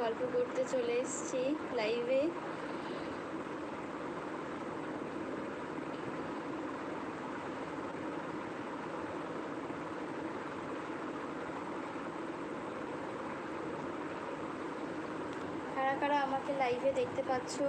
গল্প করতে চলে এসেছি লাইভে কারা কারা আমাকে লাইভে দেখতে পাচ্ছো?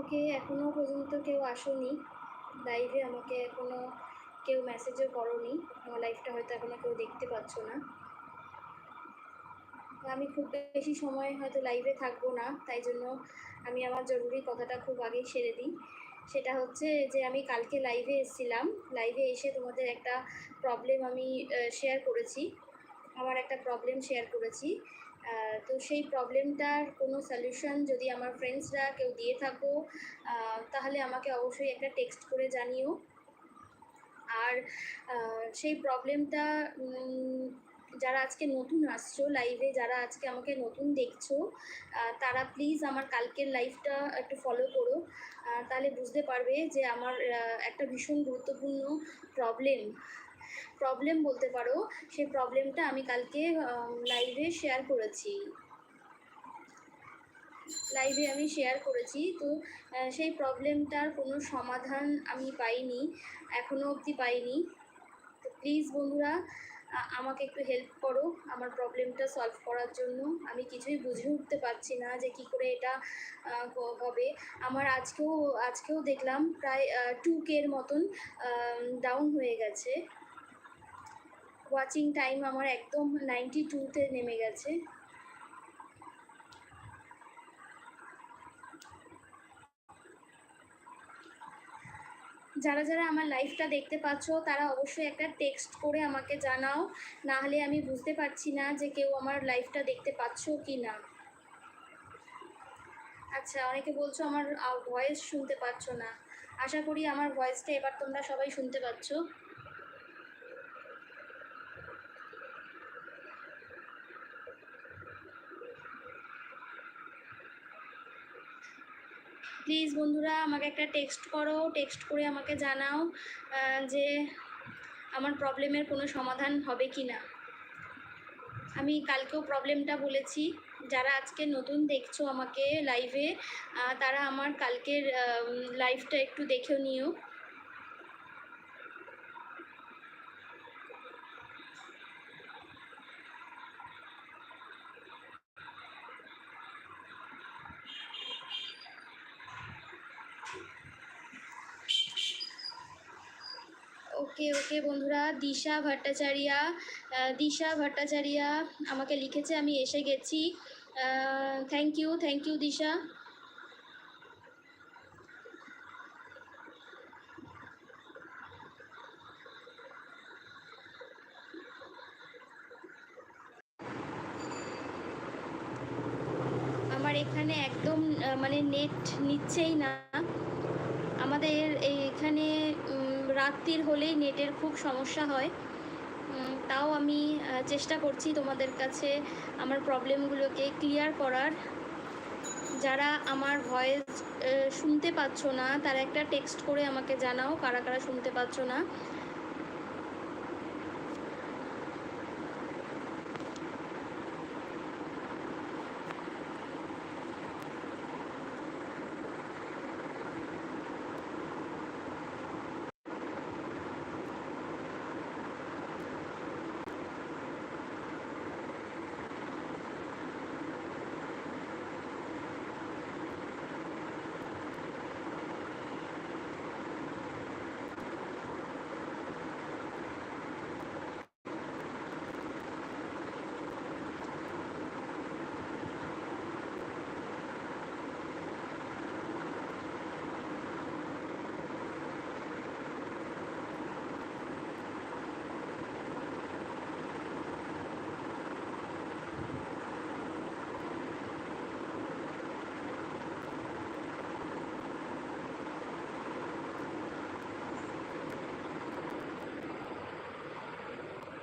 ওকে এখনও পর্যন্ত কেউ আসেনি লাইভে আমাকে এখনও কেউ মেসেজও করনি। আমার লাইভটা হয়তো এখনও কেউ দেখতে পাচ্ছ না। আমি খুব বেশি সময় হয়তো লাইভে থাকব না, তাই জন্য আমি আমার জরুরি কথাটা খুব আগেই সেরে দিই। সেটা হচ্ছে যে, আমি কালকে লাইভে এসেছিলাম। লাইভে এসে তোমাদের একটা প্রবলেম আমি শেয়ার করেছি। আমার একটা প্রবলেম শেয়ার করেছি। তো সেই প্রবলেমটার কোনো সলিউশন যদি আমার ফ্রেন্ডসরা কেউ দিয়ে থাকো তাহলে আমাকে অবশ্যই একটা টেক্সট করে জানিও। আর সেই প্রবলেমটা যারা আজকে নতুন আসছো লাইভে যারা আজকে আমাকে নতুন দেখছ তারা প্লিজ আমার কালকের লাইভটা একটু ফলো করো। তাহলে বুঝতে পারবে যে আমার একটা ভীষণ গুরুত্বপূর্ণ প্রবলেম প্রবলেম বলতে পারো, সেই প্রবলেমটা আমি কালকে লাইভে শেয়ার করেছি। লাইভে আমি শেয়ার করেছি, তো সেই প্রবলেমটার কোনো সমাধান আমি পাইনি এখনও অবধি পাইনি। তো প্লিজ বন্ধুরা আমাকে একটু হেল্প করো আমার প্রবলেমটা সলভ করার জন্য। আমি কিছুই বুঝে উঠতে পারছি না যে কি করে এটা হবে। আমার আজকেও আজকেও দেখলাম প্রায় টু কের মতন ডাউন হয়ে গেছে। ওয়াচিং টাইম আমার একদম নাইনটি টুতে নেমে গেছে। যারা যারা আমার লাইফটা দেখতে পাচ্ছ, তারা অবশ্যই একটা টেক্সট করে আমাকে জানাও, না হলে আমি বুঝতে পারছি না যে কেউ আমার লাইফটা দেখতে পাচ্ছ কি না। আচ্ছা অনেকে বলছো আমার ভয়েস শুনতে পাচ্ছ না। আশা করি আমার ভয়েসটা এবার তোমরা সবাই শুনতে পাচ্ছ। প্লিজ বন্ধুরা, আমাকে একটা টেক্সট করো। টেক্সট করে আমাকে জানাও যে আমার প্রবলেমের কোনো সমাধান হবে কি না। আমি কালকেও প্রবলেমটা বলেছি। যারা আজকে নতুন দেখছ আমাকে লাইভে তারা আমার কালকের লাইভটা একটু দেখেও নিও। ওকে ওকে বন্ধুরা, দিশা ভট্টাচারিয়া দিশা ভট্টাচারিয়া আমাকে লিখেছে, আমি এসে গেছি। Thank you thank you Disha. আমার এখানে একদম মানে নেট নিচ্ছেই না। আমাদের এখানে রাত্রির হলেই নেটের খুব সমস্যা হয়। তাও আমি চেষ্টা করছি তোমাদের কাছে আমার প্রবলেমগুলোকে ক্লিয়ার করার। যারা আমার ভয়েস শুনতে পাচ্ছ না, তারা একটা টেক্সট করে আমাকে জানাও, কারা কারা শুনতে পাচ্ছ না।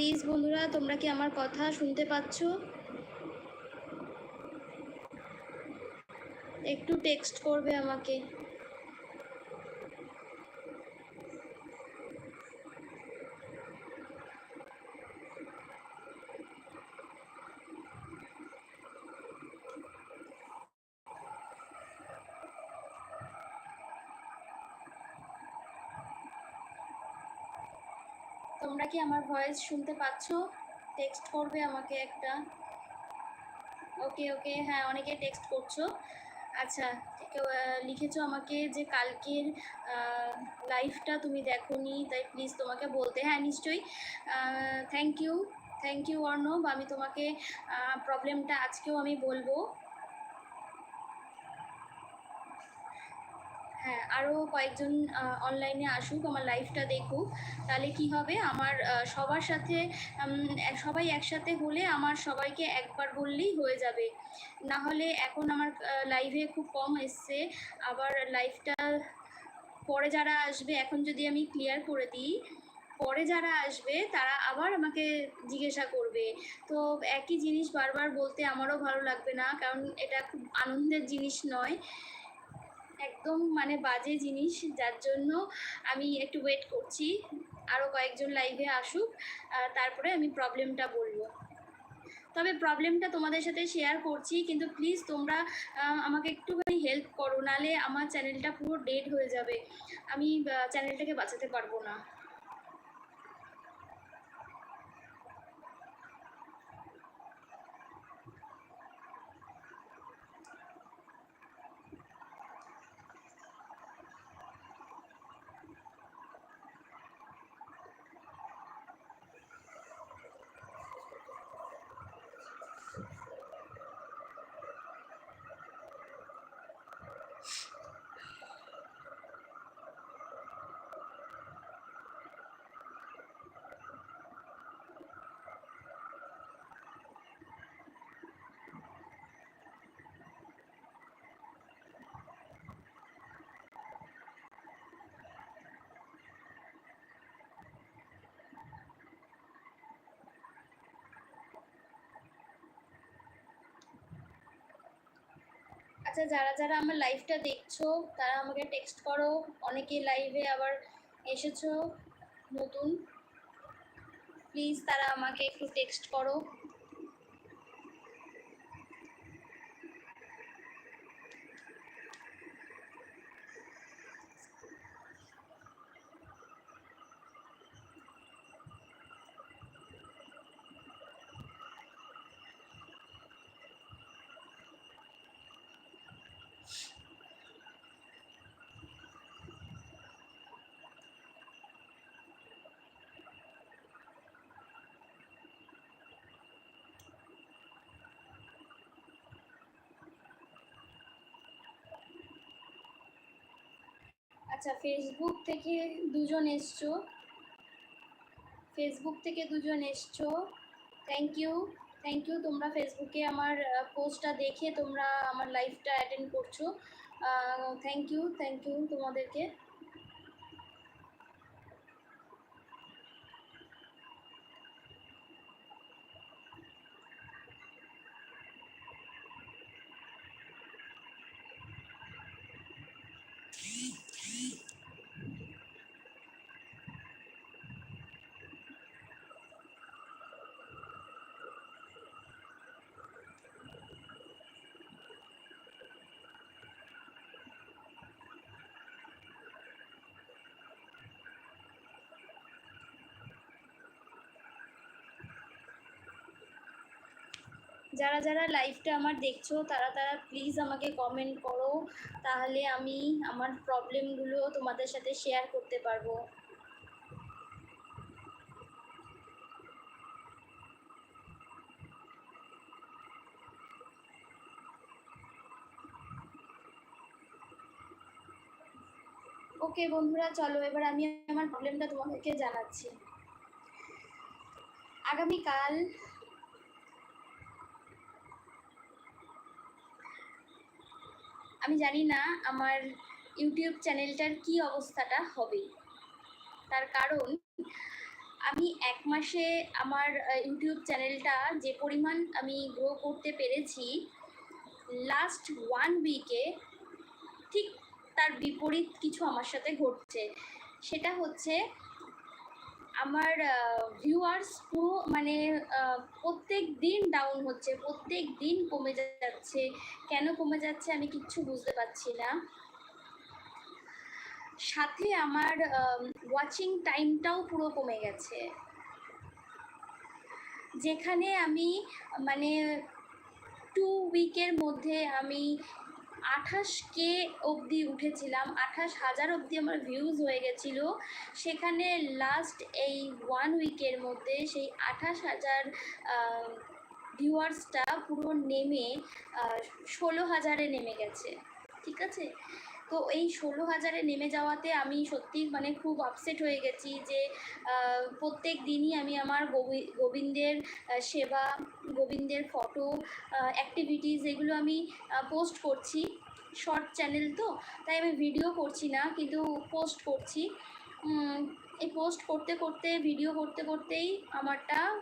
প্লিজ বন্ধুরা তোমরা কি আমার কথা শুনতে পাচ্ছ? একটু টেক্সট করবে আমাকে তোমরা কি আমার ভয়েস শুনতে পাচ্ছ? টেক্সট করবে আমাকে একটা। ওকে ওকে হ্যাঁ অনেকে টেক্সট করছ। আচ্ছা কেউ লিখেছো আমাকে যে কালকের লাইফটা তুমি দেখোনি, তাই প্লিজ তোমাকে বলতে। হ্যাঁ নিশ্চয়ই। Thank you thank you Arnab. আমি তোমাকে প্রবলেমটা আজকেও আমি বলব। হ্যাঁ আরও কয়েকজন অনলাইনে আসুক, আমার লাইফটা দেখুক, তাহলে কি হবে? আমার সবার সাথে সবাই একসাথে হলে আমার সবাইকে একবার বললেই হয়ে যাবে। না হলে এখন আমার লাইভে খুব কম এসছে। আবার লাইভটা পরে যারা আসবে, এখন যদি আমি ক্লিয়ার করে দিই, পরে যারা আসবে, তারা আবার আমাকে জিজ্ঞাসা করবে। তো একই জিনিস বারবার বলতে আমারও ভালো লাগবে না, কারণ এটা খুব আনন্দের জিনিস নয়। একদম মানে বাজে জিনিস, যার জন্য আমি একটু ওয়েট করছি। আরও কয়েকজন লাইভে আসুক তারপরে আমি প্রবলেমটা বলব। তবে প্রবলেমটা তোমাদের সাথে শেয়ার করছি, কিন্তু প্লিজ তোমরা আমাকে একটুখানি হেল্প করো, নালে আমার চ্যানেলটা পুরো ডেড হয়ে যাবে। আমি চ্যানেলটাকে বাঁচাতে পারব না। আচ্ছা যারা যারা আমার লাইভটা দেখছ, তারা আমাকে টেক্সট করো। অনেকে লাইভে আবার এসেছ, নতুন। প্লিজ তারা আমাকে একটু টেক্সট করো। আচ্ছা ফেসবুক থেকে দুজন এসছো। ফেসবুক থেকে দুজন এসছো। থ্যাংক ইউ থ্যাংক ইউ তোমরা ফেসবুকে আমার পোস্টটা দেখে তোমরা আমার লাইফটা অ্যাটেন্ড করছ। থ্যাংক ইউ থ্যাংক ইউ তোমাদেরকে। যারা যারা লাইভটা আমার দেখছ, তারা তারা প্লিজ আমাকে কমেন্ট করো, তাহলে আমি আমার প্রবলেমগুলো তোমাদের সাথে শেয়ার করতে পারব। ওকে বন্ধুরা, চলো, এবার আমি আমার প্রবলেমটা তোমাদেরকে জানাচ্ছি। আগামীকাল আমি জানি না আমার ইউটিউব চ্যানেলটার কি অবস্থাটা হবে। তার কারণ, আমি এক মাসে আমার ইউটিউব চ্যানেলটা যে পরিমাণ আমি গ্রো করতে পেরেছি লাস্ট ওয়ান উইকে ঠিক তার বিপরীত কিছু আমার সাথে ঘটছে। সেটা হচ্ছে আমার ভিউয়ার্স পুরো মানে প্রত্যেক দিন ডাউন হচ্ছে, প্রত্যেক দিন কমে যাচ্ছে। কেন কমে যাচ্ছে আমি কিচ্ছু বুঝতে পারছি না। সাথে আমার ওয়াচিং টাইমটাও পুরো কমে গেছে। যেখানে আমি মানে টু উইকের মধ্যে আমি আঠাশ কে অবধি উঠেছিলাম, আঠাশ হাজার অবধি আমার ভিউজ হয়ে গেছিল। সেখানে লাস্ট এই ওয়ান উইকের মধ্যে সেই আঠাশ হাজার ভিউয়ার্সটা পুরো নেমে ষোলো হাজারে নেমে গেছে। ঠিক আছে? তো এই ষোলো হাজারে নেমে যাওয়াতে আমি সত্যি মানে খুব আপসেট হয়ে গেছি যে প্রত্যেক দিনই আমি আমার গোবি- গোবিন্দের সেবা, গোবিন্দের ফটো অ্যাক্টিভিটিস এগুলো আমি পোস্ট করছি। শর্ট চ্যানেল তো, তাই আমি ভিডিও করছি না, কিন্তু পোস্ট করছি। এই পোস্ট করতে করতে ভিডিও করতে করতেই আমারটা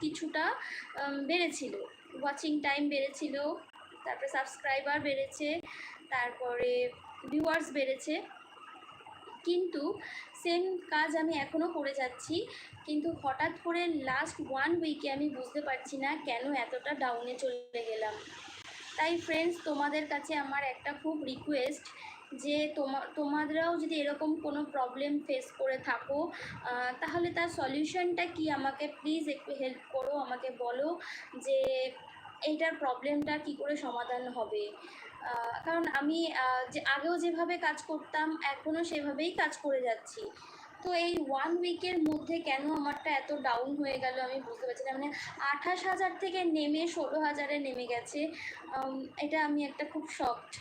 কিছুটা বেড়েছিল। ওয়াচিং টাইম বেড়েছিল, তারপরে সাবস্ক্রাইবার বেড়েছে, তারপরে ভিউয়ার্স বেড়েছে। কিন্তু সেম কাজ আমি এখনও করে যাচ্ছি। কিন্তু হঠাৎ করে লাস্ট ওয়ান উইকে আমি বুঝতে পারছি না কেন এতটা ডাউনে চলে গেলাম। তাই ফ্রেন্ডস তোমাদের কাছে আমার একটা খুব রিকোয়েস্ট যে তোমা, তোমাদেরও যদি এরকম কোনো প্রবলেম ফেস করে থাকো তাহলে তার সলিউশনটা কি? আমাকে প্লিজ একটু হেল্প করো, আমাকে বলো যে এইটার প্রবলেমটা কি করে সমাধান হবে? কারণ আমি যে আগেও যেভাবে কাজ করতাম এখনও সেভাবেই কাজ করে যাচ্ছি। তো এই ওয়ান উইকের মধ্যে কেন আমারটা এত ডাউন হয়ে গেল আমি বুঝতে পারছি না। মানে আঠাশ হাজার থেকে নেমে ষোলো হাজারে নেমে গেছে। এটা আমি একটা খুব শকড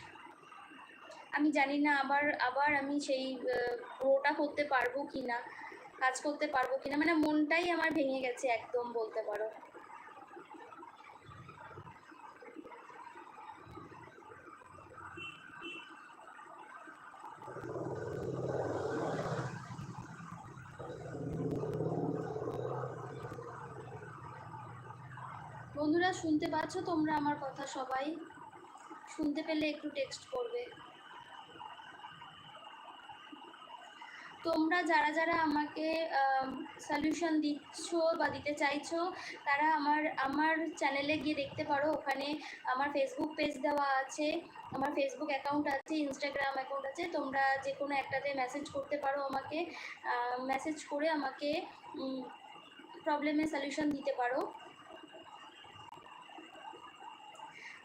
আমি জানি না আবার আবার আমি সেই গ্রোটা করতে পারব কি না কাজ করতে পারব কি না মানে মনটাই আমার ভেঙে গেছে একদম বলতে পারো বন্ধুরা শুনতে পাচ্ছ তোমরা আমার কথা সবাই? শুনতে পেলে একটু টেক্সট করবে। তোমরা যারা যারা আমাকে সলিউশন দিচ্ছ বা দিতে চাইছো, তারা আমার আমার চ্যানেলে গিয়ে দেখতে পারো। ওখানে আমার ফেসবুক পেজ দেওয়া আছে, আমার ফেসবুক অ্যাকাউন্ট আছে ইনস্টাগ্রাম অ্যাকাউন্ট আছে। তোমরা যে কোনো একটাতে মেসেজ করতে পারো আমাকে মেসেজ করে আমাকে প্রবলেমের সলিউশন দিতে পারো।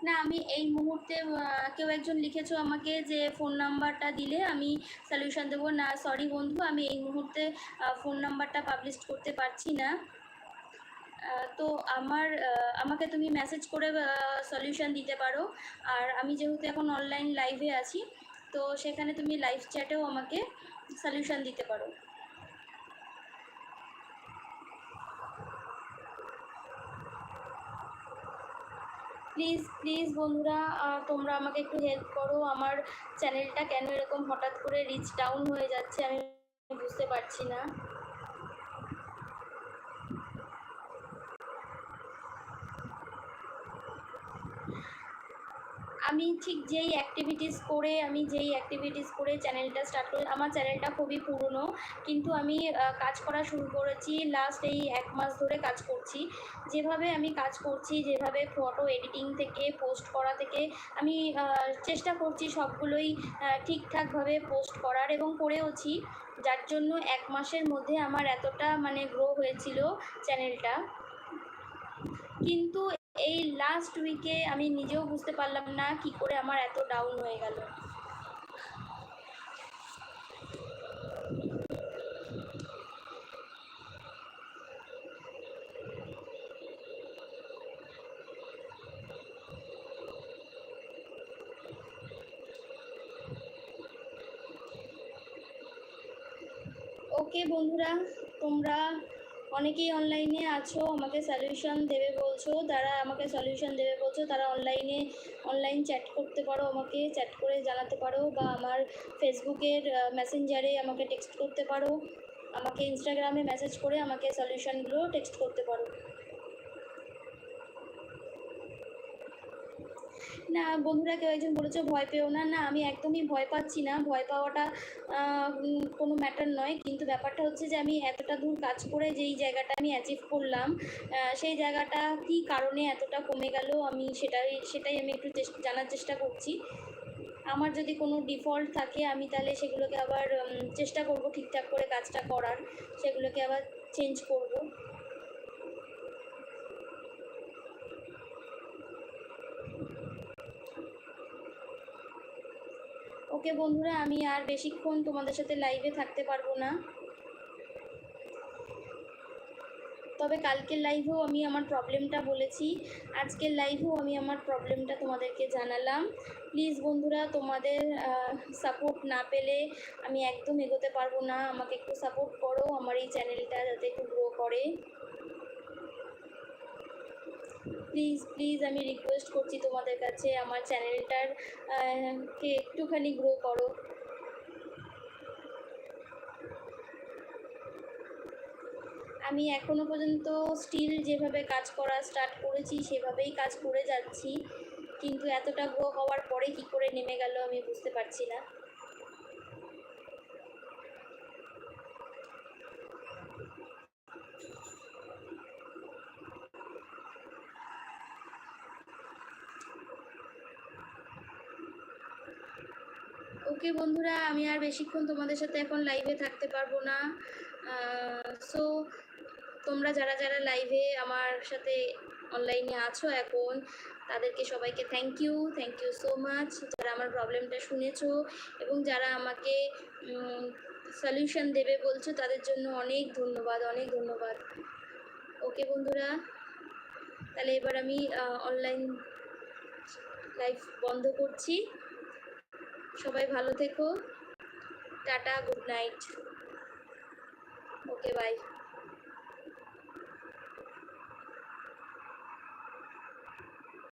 না, আমি এই মুহূর্তে কেউ একজন লিখেছো আমাকে যে ফোন নাম্বারটা দিলে আমি সলিউশন দেবো। না সরি বন্ধু, আমি এই মুহূর্তে ফোন নাম্বারটা পাবলিশ করতে পারছি না। তো আমার আমাকে তুমি মেসেজ করে সলিউশন দিতে পারো। আর আমি যেহেতু এখন অনলাইন লাইভে আছি, তো সেখানে তুমি লাইভ চ্যাটেও আমাকে সলিউশন দিতে পারো। প্লিজ প্লিজ বন্ধুরা তোমরা আমাকে একটু হেল্প করো। আমার চ্যানেলটা কেন এরকম হঠাৎ করে রিচ ডাউন হয়ে যাচ্ছে আমি বুঝতে পারছি না। আমি ঠিক যেই অ্যাক্টিভিটিস করে, আমি যেই অ্যাক্টিভিটিস করে চ্যানেলটা স্টার্ট করে, আমার চ্যানেলটা খুবই পুরনো। কিন্তু আমি কাজ করা শুরু করেছি লাস্ট এই এক মাস ধরে কাজ করছি। যেভাবে আমি কাজ করছি, যেভাবে ফটো এডিটিং থেকে পোস্ট করা থেকে, আমি চেষ্টা করছি সবগুলোই ঠিকঠাকভাবে পোস্ট করার এবং করেওছি। যার জন্য এক মাসের মধ্যে আমার এতটা মানে গ্রো হয়েছিল চ্যানেলটা কিন্তু এই লাস্ট উইকে আমি নিজেও বুঝতে পারলাম না কি করে আমার এত ডাউন হয়ে গেল। ওকে বন্ধুরা, তোমরা অনেকেই অনলাইনে আছো, আমাকে সলিউশন দেবে বলছো, তারা আমাকে সলিউশন দেবে বলছো, তারা অনলাইনে অনলাইন চ্যাট করতে পারো, আমাকে চ্যাট করে জানাতে পারো, বা আমার ফেসবুকের মেসেঞ্জারে আমাকে টেক্সট করতে পারো, আমাকে ইনস্টাগ্রামে মেসেজ করে আমাকে সলিউশনগুলো টেক্সট করতে পারো। না, বন্ধুরা কেউ একজন বলেছে, ভয় পেও না। না, আমি একদমই ভয় পাচ্ছি না। ভয় পাওয়াটা কোনো ম্যাটার নয়। কিন্তু ব্যাপারটা হচ্ছে যে, আমি এতটা দূর কাজ করে যেই জায়গাটা আমি অ্যাচিভ করলাম সেই জায়গাটা কী কারণে এতটা কমে গেল, আমি সেটাই সেটাই আমি একটু জানার চেষ্টা করছি। আমার যদি কোনো ডিফল্ট থাকে, আমি তাহলে সেগুলোকে আবার চেষ্টা করব ঠিকঠাক করে কাজটা করার। সেগুলোকে আবার চেঞ্জ করব। ওকে বন্ধুরা, আমি আর বেশিক্ষণ তোমাদের সাথে লাইভে থাকতে পারব না। তবে কালকের লাইভেও আমি আমার প্রবলেমটা বলেছি। আজকের লাইভেও আমি আমার প্রবলেমটা তোমাদেরকে জানালাম। প্লিজ বন্ধুরা, তোমাদের সাপোর্ট না পেলে আমি একদম এগোতে পারব না। আমাকে একটু সাপোর্ট করো আমার এই চ্যানেলটা যাতে একটু গ্রো করে। প্লিজ প্লিজ আমি রিকোয়েস্ট করছি তোমাদের কাছে আমার চ্যানেলটার কে একটুখানি গ্রো করো। আমি এখনও পর্যন্ত স্টিল যেভাবে কাজ করা স্টার্ট করেছি, সেভাবেই কাজ করে যাচ্ছি। কিন্তু এতটা গ্রো হওয়ার পরে কি করে নেমে গেল আমি বুঝতে পারছি না। ওকে বন্ধুরা, আমি আর বেশিক্ষণ তোমাদের সাথে এখন লাইভে থাকতে পারব না। সো তোমরা যারা যারা লাইভে আমার সাথে অনলাইনে আছো এখন, তাদেরকে সবাইকে thank you thank you so much যারা আমার প্রবলেমটা শুনেছো এবং যারা আমাকে সলিউশন দেবে বলছো, তাদের জন্য অনেক ধন্যবাদ অনেক ধন্যবাদ। ওকে বন্ধুরা? তাহলে এবার আমি অনলাইন লাইভ বন্ধ করছি। সবাই ভালো থেকো। Tata good night. Okay bye